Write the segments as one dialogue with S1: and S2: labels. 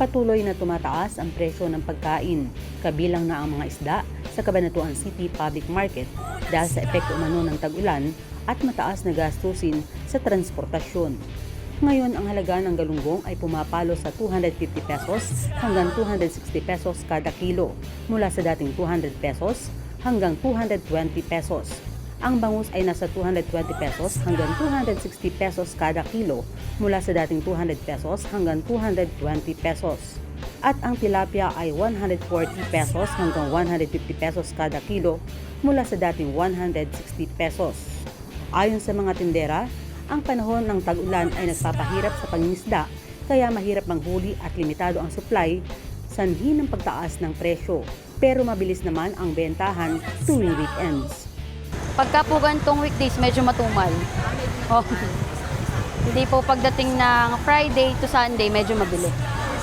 S1: Patuloy na tumataas ang presyo ng pagkain, kabilang na ang mga isda sa Cabanatuan City Public Market dahil sa epekto umano ng tag-ulan at mataas na gastusin sa transportasyon. Ngayon, ang halaga ng galunggong ay pumapalo sa 250 pesos hanggang 260 pesos kada kilo mula sa dating 200 pesos hanggang 220 pesos. Ang bangus ay nasa 220 pesos hanggang 260 pesos kada kilo mula sa dating 200 pesos hanggang 220 pesos. At ang tilapia ay 140 pesos hanggang 150 pesos kada kilo mula sa dating 160 pesos. Ayon sa mga tindera, ang panahon ng tag-ulan ay nagpapahirap sa pangingisda kaya mahirap manghuli at limitado ang supply sanhi ng pagtaas ng presyo. Pero mabilis naman ang bentahan tuwing weekends.
S2: Pagka po ganitong weekdays, medyo matumal. Oh. Hindi po pagdating ng Friday to Sunday, medyo mabili.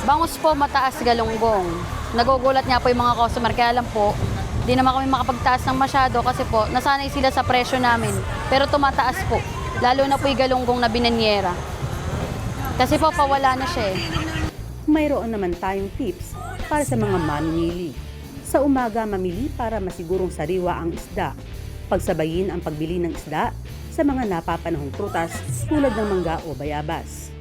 S2: Bangus po mataas galunggong. Nagugulat nga po yung mga customer. Kaya lang po, di naman kami makapagtaas ng masyado kasi po, nasanay sila sa presyo namin. Pero tumataas po. Lalo na po yung galunggong na binanyera. Kasi po, pawala na siya eh.
S1: Mayroon naman tayong tips para sa mga mamimili. Sa umaga, mamili para masigurong sariwa ang isda. Pagsabayin ang pagbili ng isda sa mga napapanahong prutas tulad ng mangga o bayabas.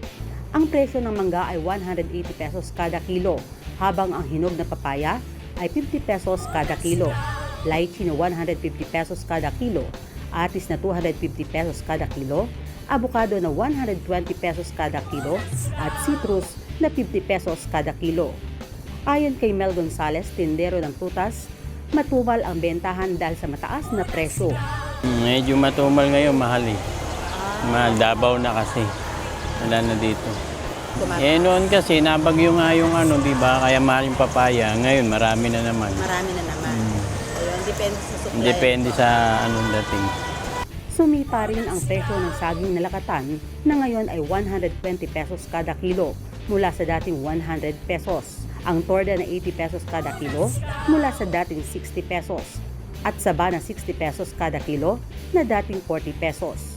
S1: Ang presyo ng mangga ay 180 pesos kada kilo, habang ang hinog na papaya ay 50 pesos kada kilo. Lychee na 150 pesos kada kilo, atis na 250 pesos kada kilo, avocado na 120 pesos kada kilo, at citrus na 50 pesos kada kilo. Ayon kay Mel Gonzales, tindero ng prutas, matumal ang bentahan dahil sa mataas na presyo.
S3: Medyo matumal ngayon, mahal eh. Mahal, Davao na kasi. Wala na dito. Eh noon kasi, nabagyo nga yung ano, di ba? Kaya mahal yung papaya. Ngayon, marami na naman.
S4: Marami na naman. Ayun, depende sa supply.
S3: Depende sa anong dating.
S1: Sumipa rin ang presyo ng saging na lakatan na ngayon ay 120 pesos kada kilo mula sa dating 100 pesos. Ang torda na 80 pesos kada kilo mula sa dating 60 pesos. At saba na 60 pesos kada kilo na dating 40 pesos.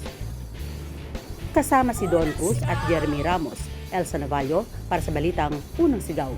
S1: Kasama si Don Cruz at Jeremy Ramos, Elsa Navallo para sa Balitang Unang Sigaw.